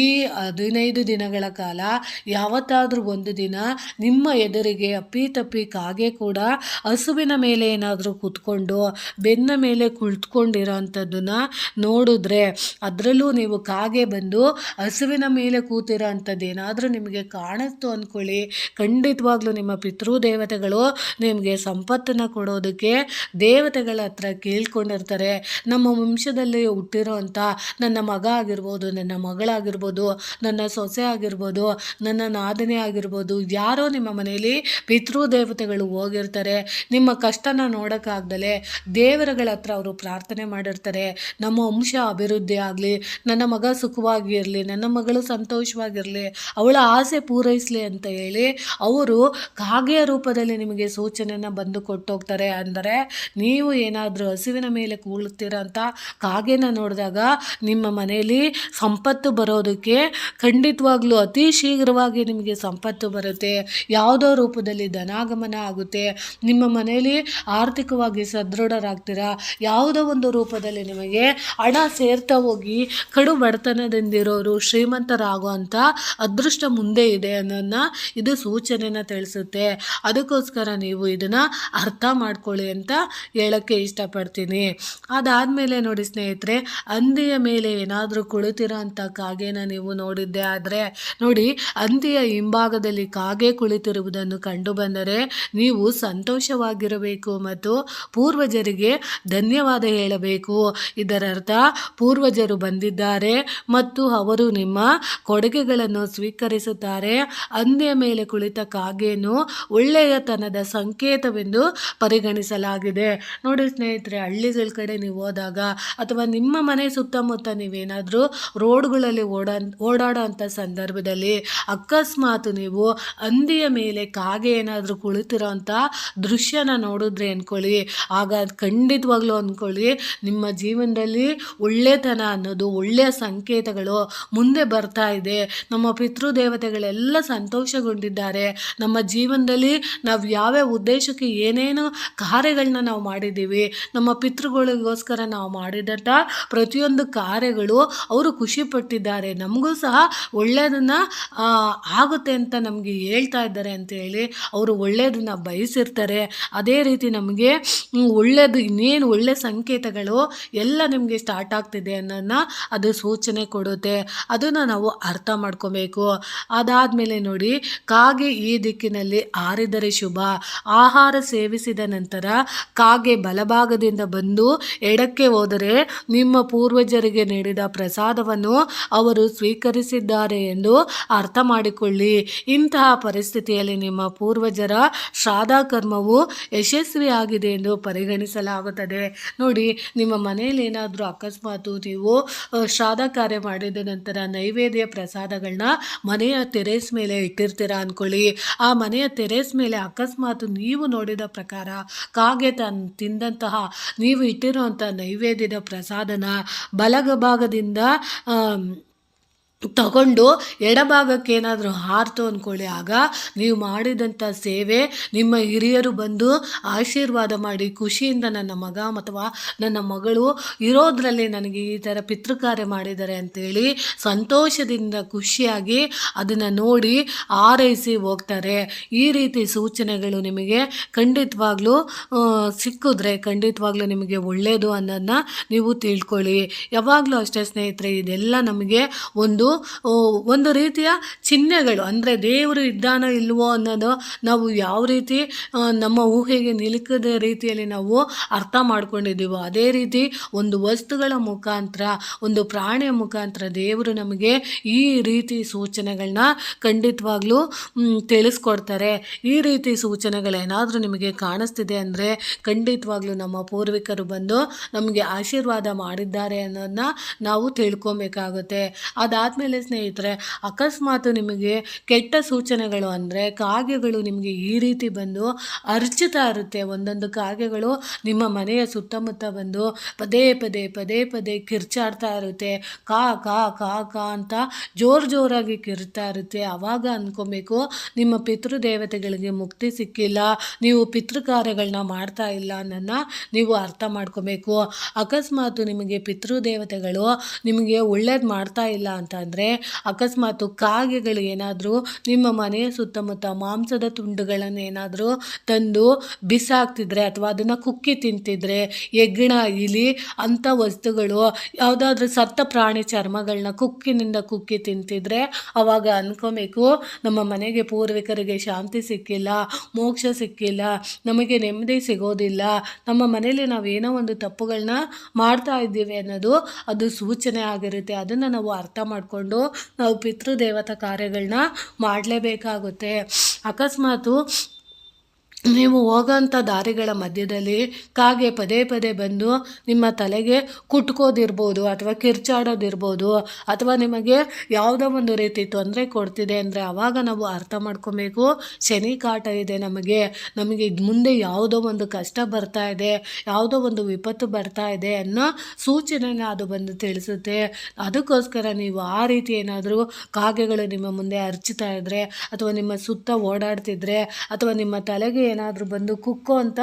ಈ ಹದಿನೈದು ದಿನಗಳ ಕಾಲ ಯಾವತ್ತಾದರೂ ಒಂದು ದಿನ ನಿಮ್ಮ ಎದುರಿಗೆ ಅಪ್ಪಿ ತಪ್ಪಿ ಕಾಗೆ ಕೂಡ ಹಸುವಿನ ಮೇಲೆ ಏನಾದರೂ ಕೂತ್ಕೊಂಡು, ಬೆನ್ನ ಮೇಲೆ ಕುಳಿತುಕೊಂಡಿರೋ ಅಂಥದ್ದನ್ನು ನೋಡಿದ್ರೆ ಅದರಲ್ಲೂ ನೀವು ಕಾಗೆ ಬಂದು ಹಸುವಿನ ಮೇಲೆ ಕೂತಿರೋ ಅಂಥದ್ದು ಏನಾದರೂ ನಿಮಗೆ ಕಾಣಿಸ್ತು ಅಂದ್ಕೊಳ್ಳಿ. ಖಂಡಿತವಾಗ್ಲೂ ನಿಮ್ಮ ಪಿತೃದೇವತೆಗಳು ನಿಮಗೆ ಸಂಪತ್ತನ್ನು ಕೊಡೋದಕ್ಕೆ ದೇವತೆಗಳ ಹತ್ರ ಕೇಳ್ಕೊಂಡಿರ್ತಾರೆ. ನಮ್ಮ ವಂಶದಲ್ಲಿ ಹುಟ್ಟಿರೋ ಅಂಥ ನನ್ನ ಮಗ ಆಗಿರ್ಬೋದು, ನನ್ನ ಮಗಳಾಗಿರ್ಬೋದು, ನನ್ನ ಸೊಸೆ ಆಗಿರ್ಬೋದು, ನನ್ನ ನಾದನೆ ಆಗಿರ್ಬೋದು, ಯಾರೋ ನಿಮ್ಮ ಮನೆಯಲ್ಲಿ ಪಿತೃದೇವತೆಗಳು ಹೋಗಿರ್ತಾರೆ. ನಿಮ್ಮ ಕಷ್ಟನ ನೋಡೋಕ್ಕಾಗ್ದಲೆ ದೇವರುಗಳ ಹತ್ರ ಅವರು ಪ್ರಾರ್ಥನೆ ಮಾಡಿರ್ತಾರೆ. ನಮ್ಮ ವಂಶ ಅಭಿವೃದ್ಧಿ ಆಗಲಿ, ನನ್ನ ಮಗ ಸುಖವಾಗಿರಲಿ, ನನ್ನ ಮಗಳು ಸಂತೋಷವಾಗಿರಲಿ, ಅವಳ ಆಸೆ ಪೂರೈಸಲಿ ಅಂತ ಹೇಳಿ ಅವರು ಕಾಗೆಯ ರೂಪದಲ್ಲಿ ನಿಮಗೆ ಸೂಚನೆಯನ್ನು ಬಂದು ಕೊಟ್ಟೋಗ್ತಾರೆ. ಅಂದರೆ ನೀವು ಏನಾದರೂ ಹಸಿವಿನ ಮೇಲೆ ಕೂಳುತ್ತೀರ ಅಂತ ಕಾಗೆನ ನೋಡಿದಾಗ ನಿಮ್ಮ ಮನೆಯಲ್ಲಿ ಸಂಪತ್ತು ಬರೋದಕ್ಕೆ ಖಂಡಿತವಾಗ್ಲೂ ಅತಿ ಶೀಘ್ರವಾಗಿ ನಿಮಗೆ ಸಂಪತ್ತು ಬರುತ್ತೆ. ಯಾವುದೋ ರೂಪದಲ್ಲಿ ಧನಾಗಮನ ಆಗುತ್ತೆ. ನಿಮ್ಮ ಮನೆಯಲ್ಲಿ ಆರ್ಥಿಕವಾಗಿ ಸದೃಢರಾಗ್ತೀರಾ. ಯಾವುದೋ ಒಂದು ರೂಪದಲ್ಲಿ ನಿಮಗೆ ಹಣ ಸೇರ್ತಾ ಹೋಗಿ ಕಡು ಬಡತನದಿಂದಿರೋರು ಶ್ರೀಮಂತರಾಗುವಂಥ ಅದೃಷ್ಟ ಮುಂದೆ ಇದೆ ಅನ್ನೋದನ್ನ ಇದು ಸೂಚನೆನ ತಿಳಿಸುತ್ತೆ. ಅದಕ್ಕೋಸ್ಕರ ನೀವು ಇದನ್ನು ಅರ್ಥ ಮಾಡ್ಕೊಳ್ಳಿ ಅಂತ ಹೇಳೋಕ್ಕೆ ಇಷ್ಟಪಡ್ತೀನಿ. ಅದಾದಮೇಲೆ ನೋಡಿ ಸ್ನೇಹಿತರೆ ಹಂದಿಯ ಮೇಲೆ ಏನಾದರೂ ಕುಳಿತಿರೋ ಅಂಥ ಕಾಗೆನ ನೀವು ನೋಡಿದ್ದೆ ಆದರೆ, ನೋಡಿ ಹಂದಿಯ ಹಿಂಭಾಗದಲ್ಲಿ ಕಾಗೆ ಕುಳಿತಿರುವುದನ್ನು ಕಂಡು ಬಂದರೆ ನೀವು ಸಂತೋಷವಾಗಿರಬೇಕು ಮತ್ತು ಪೂರ್ವಜರಿಗೆ ಧನ್ಯವಾದ ಹೇಳಬೇಕು. ಇದರರ್ಥ ಪೂರ್ವಜರು ಬಂದಿದ್ದಾರೆ ಮತ್ತು ಅವರು ನಿಮ್ಮ ಕೊಡುಗೆಗಳನ್ನು ಸ್ವೀಕರಿಸುತ್ತಾರೆ. ಅಂದೆಯ ಮೇಲೆ ಕುಳಿತ ಕಾಗೆಯನ್ನು ಒಳ್ಳೆಯತನದ ಸಂಕೇತವೆಂದು ಪರಿಗಣಿಸಲಾಗಿದೆ. ನೋಡಿ ಸ್ನೇಹಿತರೆ, ಹಳ್ಳಿಗಳ ಕಡೆ ನೀವು ಹೋದಾಗ ಅಥವಾ ನಿಮ್ಮ ಮನೆ ಸುತ್ತಮುತ್ತ ನೀವೇನಾದರೂ ರೋಡ್ಗಳಲ್ಲಿ ಓಡಾ ಓಡಾಡೋ ಸಂದರ್ಭದಲ್ಲಿ ಅಕಸ್ಮಾತ್ ನೀವು ಅಂದಿಯ ಮೇಲೆ ಕಾಗೆ ಏನಾದರೂ ಕುಳಿತಿರೋ ಅಂಥ ದೃಶ್ಯನ ನೋಡಿದ್ರೆ ಅಂದ್ಕೊಳ್ಳಿ ಆಗ ಖಂಡಿತವಾಗ್ಲೂ ಅಂದ್ಕೊಳ್ಳಿ ನಿಮ್ಮ ಜೀವನದಲ್ಲಿ ಒಳ್ಳೆತನ ಅನ್ನೋದು ಒಳ್ಳೆಯ ಸಂಕೇತಗಳು ಮುಂದೆ ಬರ್ತಾ ಇದೆ. ನಮ್ಮ ಪಿತೃದೇವತೆಗಳೆಲ್ಲ ಸಂತೋಷಗೊಂಡಿದ್ದಾರೆ. ನಮ್ಮ ಜೀವನದಲ್ಲಿ ನಾವು ಯಾವ್ಯಾವ ಉದ್ದೇಶಕ್ಕೆ ಏನೇನು ಕಾರ್ಯಗಳನ್ನ ನಾವು ಮಾಡಿದ್ದೀವಿ, ನಮ್ಮ ಪಿತೃಗಳಿಗೋಸ್ಕರ ನಾವು ಮಾಡಿದಂಥ ಪ್ರತಿಯೊಂದು ಕಾರ್ಯಗಳು ಅವರು ಖುಷಿಪಟ್ಟಿದ್ದಾರೆ ನಮಗೂ ಸಹ ಒಳ್ಳೆಯದನ್ನು ಆಗುತ್ತೆ ಅಂತ ನಮಗೆ ಹೇಳ್ತಾ ಇದ್ದಾರೆ ಅಂತ ಹೇಳಿ ಅವರು ಒಳ್ಳೆಯದನ್ನು ಬಯಸಿರ್ತಾರೆ. ಅದೇ ರೀತಿ ನಮಗೆ ಒಳ್ಳೆಯದು ಇನ್ನೇನು ಒಳ್ಳೆ ಸಂಕೇತಗಳು ಎಲ್ಲ ನಿಮಗೆ ಸ್ಟಾರ್ಟ್ ಆಗ್ತಿದೆ ಅನ್ನೋದನ್ನ ಅದು ಸೂಚನೆ. ಕೊಡುತ್ತೆ. ಅದನ್ನು ನಾವು ಅರ್ಥ ಮಾಡ್ಕೋಬೇಕು. ಅದಾದಮೇಲೆ ನೋಡಿ, ಕಾಗೆ ಈ ದಿಕ್ಕಿನಲ್ಲಿ ಆರಿದರೆ ಶುಭ. ಆಹಾರ ಸೇವಿಸಿದ ನಂತರ ಕಾಗೆ ಬಲಭಾಗದಿಂದ ಬಂದು ಎಡಕ್ಕೆ ಹೋದರೆ ನಿಮ್ಮ ಪೂರ್ವಜರಿಗೆ ನೀಡಿದ ಪ್ರಸಾದವನ್ನು ಅವರು ಸ್ವೀಕರಿಸಿದ್ದಾರೆ ಎಂದು ಅರ್ಥ ಮಾಡಿಕೊಳ್ಳಿ. ಇಂತಹ ಪರಿಸ್ಥಿತಿಯಲ್ಲಿ ನಿಮ್ಮ ಪೂರ್ವಜರ ಶ್ರಾದ್ದ ಕರ್ಮವು ಯಶಸ್ವಿಯಾಗಿದೆ ಎಂದು ಪರಿಗಣಿಸಲಾಗುತ್ತದೆ. ನೋಡಿ, ನಿಮ್ಮ ಮನೆಯಲ್ಲಿ ಏನಾದರೂ ಅಕಸ್ಮಾತು ನೀವು ಶ್ರಾದ್ದ ಕಾರ್ಯ ಮಾಡಿದ ನಂತರ ನೈವೇದ್ಯ ಪ್ರಸಾದಗಳನ್ನ ಮನೆಯ ತೆರೆಸ್ ಮೇಲೆ ಇಟ್ಟಿರ್ತೀರ ಅಂದ್ಕೊಳ್ಳಿ ಆ ಮನೆಯ ತೆರೆಸ್ ಮೇಲೆ ಅಕಸ್ಮಾತ್ ನೀವು ನೋಡಿದ ಪ್ರಕಾರ ಕಾಗೆ ತನ್ ತಿಂದಂತಹ ನೀವು ಇಟ್ಟಿರುವಂಥ ನೈವೇದ್ಯದ ಪ್ರಸಾದನ ಬಲಗ ಭಾಗದಿಂದ ತಗೊಂಡು ಎಡಭಾಗಕ್ಕೆ ಏನಾದರೂ ಹಾರ್ತು ಅಂದ್ಕೊಳ್ಳಿ ಆಗ ನೀವು ಮಾಡಿದಂಥ ಸೇವೆ ನಿಮ್ಮ ಹಿರಿಯರು ಬಂದು ಆಶೀರ್ವಾದ ಮಾಡಿ, ಖುಷಿಯಿಂದ ನನ್ನ ಮಗ ಅಥವಾ ನನ್ನ ಮಗಳು ಇರೋದರಲ್ಲಿ ನನಗೆ ಈ ಥರ ಪಿತೃಕಾರ್ಯ ಮಾಡಿದ್ದಾರೆ ಅಂತೇಳಿ ಸಂತೋಷದಿಂದ ಖುಷಿಯಾಗಿ ಅದನ್ನು ನೋಡಿ ಆರೈಸಿ ಹೋಗ್ತಾರೆ. ಈ ರೀತಿ ಸೂಚನೆಗಳು ನಿಮಗೆ ಖಂಡಿತವಾಗ್ಲೂ ಸಿಕ್ಕಿದ್ರೆ ಖಂಡಿತವಾಗ್ಲೂ ನಿಮಗೆ ಒಳ್ಳೆಯದು ಅನ್ನೋದನ್ನ ನೀವು ತಿಳ್ಕೊಳ್ಳಿ. ಯಾವಾಗಲೂ ಅಷ್ಟೇ ಸ್ನೇಹಿತರೆ, ಇದೆಲ್ಲ ನಮಗೆ ಒಂದು ಒಂದು ರೀತಿಯ ಚಿಹ್ನೆಗಳು, ಅಂದರೆ ದೇವರು ಇದ್ದಾನೋ ಇಲ್ವೋ ಅನ್ನೋದು ನಾವು ಯಾವ ರೀತಿ ನಮ್ಮ ಊಹೆಗೆ ನಿಲುಕದ ರೀತಿಯಲ್ಲಿ ನಾವು ಅರ್ಥ ಮಾಡ್ಕೊಂಡಿದ್ದೀವೋ, ಅದೇ ರೀತಿ ಒಂದು ವಸ್ತುಗಳ ಮುಖಾಂತರ, ಒಂದು ಪ್ರಾಣಿಯ ಮುಖಾಂತರ ದೇವರು ನಮಗೆ ಈ ರೀತಿ ಸೂಚನೆಗಳನ್ನ ಖಂಡಿತವಾಗ್ಲೂ ತಿಳಿಸ್ಕೊಡ್ತಾರೆ. ಈ ರೀತಿ ಸೂಚನೆಗಳೇನಾದರೂ ನಿಮಗೆ ಕಾಣಿಸ್ತಿದೆ ಅಂದರೆ ಖಂಡಿತವಾಗ್ಲೂ ನಮ್ಮ ಪೂರ್ವಿಕರು ಬಂದು ನಮಗೆ ಆಶೀರ್ವಾದ ಮಾಡಿದ್ದಾರೆ ಅನ್ನೋದನ್ನ ನಾವು ತಿಳ್ಕೊಬೇಕಾಗುತ್ತೆ. ಅದಾದಮೇಲೆ ಸ್ನೇಹಿತರೆ, ಅಕಸ್ಮಾತ್ ನಿಮಗೆ ಕೆಟ್ಟ ಸೂಚನೆಗಳು ಅಂದರೆ ಕಾಗೆಗಳು ನಿಮಗೆ ಈ ರೀತಿ ಬಂದು ಅರ್ಚುತ್ತಾ ಇರುತ್ತೆ. ಒಂದೊಂದು ಕಾಗೆಗಳು ನಿಮ್ಮ ಮನೆಯ ಸುತ್ತಮುತ್ತ ಬಂದು ಪದೇ ಪದೇ ಪದೇ ಪದೇ ಕಿರ್ಚಾಡ್ತಾ ಇರುತ್ತೆ. ಕಾ ಕಾ ಕಾ ಕಾ ಅಂತ ಜೋರು ಜೋರಾಗಿ ಕಿರ್ತಾ ಇರುತ್ತೆ. ಆವಾಗ ಅಂದ್ಕೊಬೇಕು ನಿಮ್ಮ ಪಿತೃದೇವತೆಗಳಿಗೆ ಮುಕ್ತಿ ಸಿಕ್ಕಿಲ್ಲ, ನೀವು ಪಿತೃಕಾರ್ಯಗಳನ್ನ ಮಾಡ್ತಾ ಇಲ್ಲ ಅನ್ನೋನ್ನ ನೀವು ಅರ್ಥ ಮಾಡ್ಕೋಬೇಕು. ಅಕಸ್ಮಾತ್ ನಿಮಗೆ ಪಿತೃದೇವತೆಗಳು ನಿಮಗೆ ಒಳ್ಳೇದು ಮಾಡ್ತಾ ಇಲ್ಲ ಅಂತಂದರೆ ಅಕಸ್ಮಾತ್ ಕಾಗೆಗಳು ಏನಾದರೂ ನಿಮ್ಮ ಮನೆಯ ಸುತ್ತಮುತ್ತ ಮಾಂಸದ ತುಂಡುಗಳನ್ನು ಏನಾದರೂ ತಂದು ಬಿಸಾಕ್ತಿದ್ರೆ ಅಥವಾ ಅದನ್ನು ಕುಕ್ಕಿ ತಿಂತಿದ್ರೆ ಹೆಗ್ಗಣ ಇಲಿ ಅಂಥ ವಸ್ತುಗಳು ಯಾವುದಾದ್ರೂ ಸತ್ತ ಪ್ರಾಣಿ ಚರ್ಮಗಳನ್ನ ಕುಕ್ಕಿನಿಂದ ಕುಕ್ಕಿ ತಿಂತಿದ್ರೆ ಅವಾಗ ಅನ್ಕೋಬೇಕು ನಮ್ಮ ಮನೆಗೆ ಪೂರ್ವಿಕರಿಗೆ ಶಾಂತಿ ಸಿಕ್ಕಿಲ್ಲ, ಮೋಕ್ಷ ಸಿಕ್ಕಿಲ್ಲ, ನಮಗೆ ನೆಮ್ಮದಿ ಸಿಗೋದಿಲ್ಲ, ನಮ್ಮ ಮನೆಯಲ್ಲಿ ನಾವು ಏನೋ ಒಂದು ತಪ್ಪುಗಳನ್ನ ಮಾಡ್ತಾ ಇದ್ದೀವಿ ಅನ್ನೋದು ಅದು ಸೂಚನೆ ಆಗಿರುತ್ತೆ. ಅದನ್ನು ನಾವು ಅರ್ಥ ಮಾಡಿಕೊಂಡು ನಾವು ಪಿತೃದೇವತಾ ಕಾರ್ಯಗಳನ್ನ ಮಾಡಲೇಬೇಕಾಗುತ್ತೆ. ಅಕಸ್ಮಾತು ನೀವು ಹೋಗೋಂಥ ದಾರಿಗಳ ಮಧ್ಯದಲ್ಲಿ ಕಾಗೆ ಪದೇ ಪದೇ ಬಂದು ನಿಮ್ಮ ತಲೆಗೆ ಕುಟ್ಕೋದಿರ್ಬೋದು ಅಥವಾ ಕಿರ್ಚಾಡೋದಿರ್ಬೋದು ಅಥವಾ ನಿಮಗೆ ಯಾವುದೋ ಒಂದು ರೀತಿ ತೊಂದರೆ ಕೊಡ್ತಿದೆ ಅಂದರೆ ಆವಾಗ ನಾವು ಅರ್ಥ ಮಾಡ್ಕೊಬೇಕು. ಶನಿ ಕಾಟ ಇದೆ ನಮಗೆ. ನಮಗೆ ಇದು ಮುಂದೆ ಯಾವುದೋ ಒಂದು ಕಷ್ಟ ಬರ್ತಾ ಇದೆ, ಯಾವುದೋ ಒಂದು ವಿಪತ್ತು ಬರ್ತಾ ಇದೆ ಅನ್ನೋ ಸೂಚನೆನ ಅದು ಬಂದು ತಿಳಿಸುತ್ತೆ. ಅದಕ್ಕೋಸ್ಕರ ನೀವು ಆ ರೀತಿ ಏನಾದರೂ ಕಾಗೆಗಳು ನಿಮ್ಮ ಮುಂದೆ ಅರ್ಚುತ್ತಾ ಇದ್ದರೆ ಅಥವಾ ನಿಮ್ಮ ಸುತ್ತ ಓಡಾಡ್ತಿದ್ರೆ ಅಥವಾ ನಿಮ್ಮ ತಲೆಗೆ ಏನಾದರೂ ಬಂದು ಕುಕ್ಕೋ ಅಂತ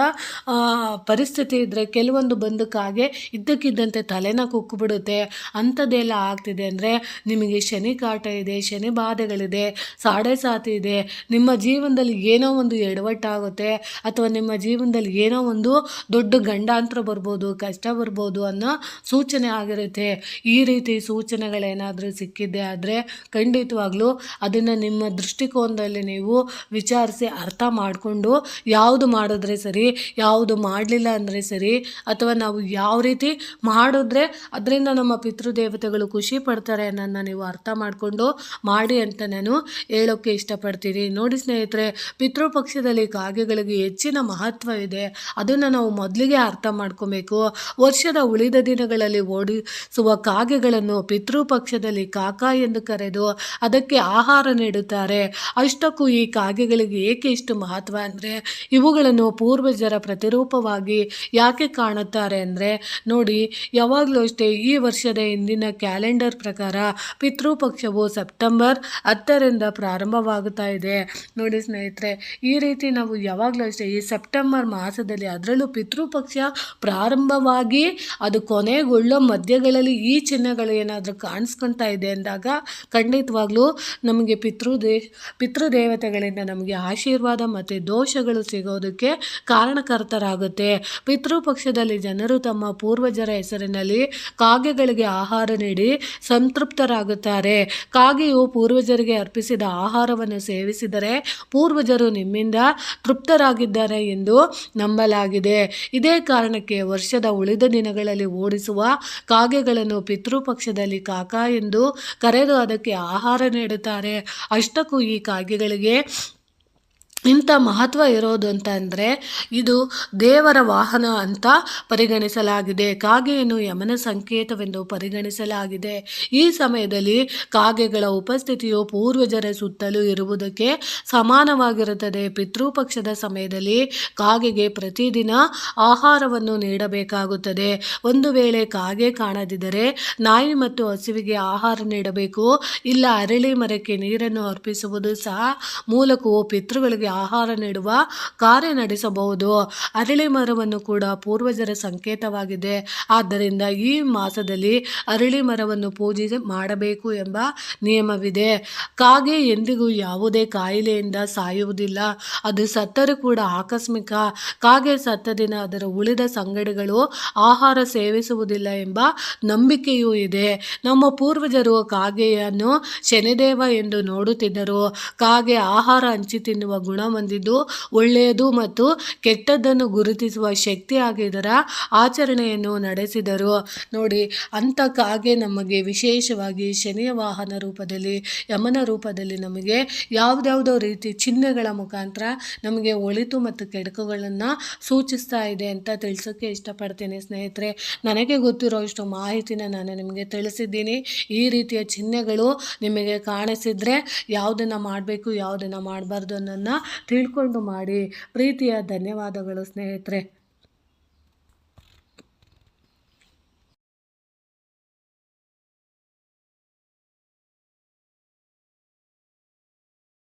ಪರಿಸ್ಥಿತಿ ಇದ್ದರೆ ಕೆಲವೊಂದು ಬಂದಕ್ಕಾಗೆ ಇದ್ದಕ್ಕಿದ್ದಂತೆ ತಲೆನ ಕುಕ್ಕಿಬಿಡುತ್ತೆ ಅಂಥದ್ದೆಲ್ಲ ಆಗ್ತಿದೆ ಅಂದರೆ ನಿಮಗೆ ಶನಿ ಕಾಟ ಇದೆ, ಶನಿ ಬಾಧೆಗಳಿದೆ, ಸಾಡೆ ಸಾತಿ ಇದೆ. ನಿಮ್ಮ ಜೀವನದಲ್ಲಿ ಏನೋ ಒಂದು ಎಡವಟ್ಟಾಗುತ್ತೆ ಅಥವಾ ನಿಮ್ಮ ಜೀವನದಲ್ಲಿ ಏನೋ ಒಂದು ದೊಡ್ಡ ಗಂಡಾಂತರ ಬರ್ಬೋದು, ಕಷ್ಟ ಬರ್ಬೋದು ಅನ್ನೋ ಸೂಚನೆ ಆಗಿರುತ್ತೆ. ಈ ರೀತಿ ಸೂಚನೆಗಳೇನಾದರೂ ಸಿಕ್ಕಿದ್ದೆ ಆದರೆ ಖಂಡಿತವಾಗ್ಲೂ ಅದನ್ನು ನಿಮ್ಮ ದೃಷ್ಟಿಕೋನದಲ್ಲಿ ನೀವು ವಿಚಾರಿಸಿ ಅರ್ಥ ಮಾಡಿಕೊಂಡು ಯಾವುದು ಮಾಡಿದ್ರೆ ಸರಿ, ಯಾವುದು ಮಾಡಲಿಲ್ಲ ಅಂದರೆ ಸರಿ, ಅಥವಾ ನಾವು ಯಾವ ರೀತಿ ಮಾಡಿದ್ರೆ ಅದರಿಂದ ನಮ್ಮ ಪಿತೃದೇವತೆಗಳು ಖುಷಿ ಪಡ್ತಾರೆ ಅನ್ನೋದನ್ನ ನೀವು ಅರ್ಥ ಮಾಡಿಕೊಂಡು ಮಾಡಿ ಅಂತ ನಾನು ಹೇಳೋಕ್ಕೆ ಇಷ್ಟಪಡ್ತೀನಿ. ನೋಡಿ ಸ್ನೇಹಿತರೆ ಪಿತೃಪಕ್ಷದಲ್ಲಿ ಕಾಗೆಗಳಿಗೆ ಹೆಚ್ಚಿನ ಮಹತ್ವ ಇದೆ. ಅದನ್ನು ನಾವು ಮೊದಲಿಗೆ ಅರ್ಥ ಮಾಡ್ಕೋಬೇಕು. ವರ್ಷದ ಉಳಿದ ದಿನಗಳಲ್ಲಿ ಓಡಿಸುವ ಕಾಗೆಗಳನ್ನು ಪಿತೃಪಕ್ಷದಲ್ಲಿ ಕಾಕ ಎಂದು ಕರೆದು ಅದಕ್ಕೆ ಆಹಾರ ನೀಡುತ್ತಾರೆ. ಅಷ್ಟಕ್ಕೂ ಈ ಕಾಗೆಗಳಿಗೆ ಏಕೆ ಇಷ್ಟು ಮಹತ್ವ ಅಂದರೆ ಇವುಗಳನ್ನು ಪೂರ್ವಜರ ಪ್ರತಿರೂಪವಾಗಿ ಯಾಕೆ ಕಾಣುತ್ತಾರೆ ಅಂದರೆ, ನೋಡಿ, ಯಾವಾಗಲೂ ಅಷ್ಟೇ ಈ ವರ್ಷದ ಹಿಂದಿನ ಕ್ಯಾಲೆಂಡರ್ ಪ್ರಕಾರ ಪಿತೃಪಕ್ಷವು ಸೆಪ್ಟೆಂಬರ್ ಹತ್ತರಿಂದ ಪ್ರಾರಂಭವಾಗುತ್ತಾ ಇದೆ. ನೋಡಿ ಸ್ನೇಹಿತರೆ, ಈ ರೀತಿ ನಾವು ಯಾವಾಗಲೂ ಅಷ್ಟೇ ಈ ಸೆಪ್ಟೆಂಬರ್ ಮಾಸದಲ್ಲಿ ಅದರಲ್ಲೂ ಪಿತೃಪಕ್ಷ ಪ್ರಾರಂಭವಾಗಿ ಅದು ಕೊನೆಗೊಳ್ಳೋ ಮಧ್ಯಗಳಲ್ಲಿ ಈ ಚಿಹ್ನೆಗಳು ಏನಾದರೂ ಕಾಣಿಸ್ಕೊತಾ ಇದೆ ಅಂದಾಗ ಖಂಡಿತವಾಗ್ಲೂ ನಮಗೆ ಪಿತೃದೇ ಪಿತೃದೇವತೆಗಳಿಂದ ನಮಗೆ ಆಶೀರ್ವಾದ ಮತ್ತು ದೋಷಗಳು ಸಿಗೋದಕ್ಕೆ ಕಾರಣಕರ್ತರಾಗುತ್ತೆ. ಪಿತೃಪಕ್ಷದಲ್ಲಿ ಜನರು ತಮ್ಮ ಪೂರ್ವಜರ ಹೆಸರಿನಲ್ಲಿ ಕಾಗೆಗಳಿಗೆ ಆಹಾರ ನೀಡಿ ಸಂತೃಪ್ತರಾಗುತ್ತಾರೆ. ಕಾಗೆಯು ಪೂರ್ವಜರಿಗೆ ಅರ್ಪಿಸಿದ ಆಹಾರವನ್ನು ಸೇವಿಸಿದರೆ ಪೂರ್ವಜರು ನಿಮ್ಮಿಂದ ತೃಪ್ತರಾಗಿದ್ದಾರೆ ಎಂದು ನಂಬಲಾಗಿದೆ. ಇದೇ ಕಾರಣಕ್ಕೆ ವರ್ಷದ ಉಳಿದ ದಿನಗಳಲ್ಲಿ ಓಡಿಸುವ ಕಾಗೆಗಳನ್ನು ಪಿತೃಪಕ್ಷದಲ್ಲಿ ಕಾಕ ಎಂದು ಕರೆದು ಅದಕ್ಕೆ ಆಹಾರ ನೀಡುತ್ತಾರೆ. ಅಷ್ಟಕ್ಕೂ ಈ ಕಾಗೆಗಳಿಗೆ ಇಂಥ ಮಹತ್ವ ಇರೋದು ಅಂತ ಅಂದರೆ ಇದು ದೇವರ ವಾಹನ ಅಂತ ಪರಿಗಣಿಸಲಾಗಿದೆ. ಕಾಗೆಯನ್ನು ಯಮನ ಸಂಕೇತವೆಂದು ಪರಿಗಣಿಸಲಾಗಿದೆ. ಈ ಸಮಯದಲ್ಲಿ ಕಾಗೆಗಳ ಉಪಸ್ಥಿತಿಯು ಪೂರ್ವಜರ ಸುತ್ತಲೂ ಇರುವುದಕ್ಕೆ ಸಮಾನವಾಗಿರುತ್ತದೆ. ಪಿತೃಪಕ್ಷದ ಸಮಯದಲ್ಲಿ ಕಾಗೆಗೆ ಪ್ರತಿದಿನ ಆಹಾರವನ್ನು ನೀಡಬೇಕಾಗುತ್ತದೆ. ಒಂದು ವೇಳೆ ಕಾಗೆ ಕಾಣದಿದ್ದರೆ ನಾಯಿ ಮತ್ತು ಹಸುವಿಗೆ ಆಹಾರ ನೀಡಬೇಕು. ಇಲ್ಲ ಅರಳಿ ಮರಕ್ಕೆ ನೀರನ್ನು ಅರ್ಪಿಸುವುದು ಸಹ ಮೂಲಕವು ಪಿತೃಗಳಿಗೆ ಆಹಾರ ನೀಡುವ ಕಾರ್ಯ ನಡೆಸಬಹುದು. ಅರಳಿ ಮರವನ್ನು ಕೂಡ ಪೂರ್ವಜರ ಸಂಕೇತವಾಗಿದೆ. ಆದ್ದರಿಂದ ಈ ಮಾಸದಲ್ಲಿ ಅರಳಿ ಮರವನ್ನು ಪೂಜೆ ಮಾಡಬೇಕು ಎಂಬ ನಿಯಮವಿದೆ. ಕಾಗೆ ಎಂದಿಗೂ ಯಾವುದೇ ಕಾಯಿಲೆಯಿಂದ ಸಾಯುವುದಿಲ್ಲ. ಅದು ಸತ್ತರೂ ಕೂಡ ಆಕಸ್ಮಿಕ. ಕಾಗೆ ಸತ್ತ ದಿನ ಅದರ ಉಳಿದ ಸಂಗಡಿಗಳು ಆಹಾರ ಸೇವಿಸುವುದಿಲ್ಲ ಎಂಬ ನಂಬಿಕೆಯೂ ಇದೆ. ನಮ್ಮ ಪೂರ್ವಜರು ಕಾಗೆಯನ್ನು ಶನಿದೇವ ಎಂದು ನೋಡುತ್ತಿದ್ದರು. ಕಾಗೆ ಆಹಾರ ಹಂಚಿ ತಿನ್ನುವ ಗುಣ ಹೊಂದಿದ್ದು ಒಳ್ಳೆಯದು ಮತ್ತು ಕೆಟ್ಟದ್ದನ್ನು ಗುರುತಿಸುವ ಶಕ್ತಿ ಆಗಿದರ ಆಚರಣೆಯನ್ನು ನಡೆಸಿದರು. ನೋಡಿ ಕಾಗೆ ನಮಗೆ ವಿಶೇಷವಾಗಿ ಶನಿಯ ವಾಹನ ರೂಪದಲ್ಲಿ, ಯಮನ ರೂಪದಲ್ಲಿ ನಮಗೆ ಯಾವುದ್ಯಾವುದೋ ರೀತಿ ಚಿಹ್ನೆಗಳ ಮುಖಾಂತರ ನಮಗೆ ಒಳಿತು ಮತ್ತು ಕೆಡಕುಗಳನ್ನು ಸೂಚಿಸ್ತಾ ಇದೆ ಅಂತ ತಿಳಿಸೋಕ್ಕೆ ಇಷ್ಟಪಡ್ತೀನಿ ಸ್ನೇಹಿತರೆ. ನನಗೆ ಗೊತ್ತಿರೋ ಇಷ್ಟು ಮಾಹಿತಿನ ನಾನು ನಿಮಗೆ ತಿಳಿಸಿದ್ದೀನಿ. ಈ ರೀತಿಯ ಚಿಹ್ನೆಗಳು ನಿಮಗೆ ಕಾಣಿಸಿದರೆ ಯಾವುದನ್ನು ಮಾಡಬೇಕು, ಯಾವುದನ್ನು ಮಾಡಬಾರ್ದು ಅನ್ನೋದನ್ನ ತಿಳ್ಕೊಂಡು ಮಾಡಿ ಪ್ರೀತಿಯ ಧನ್ಯವಾದಗಳು ಸ್ನೇಹಿತರೆ.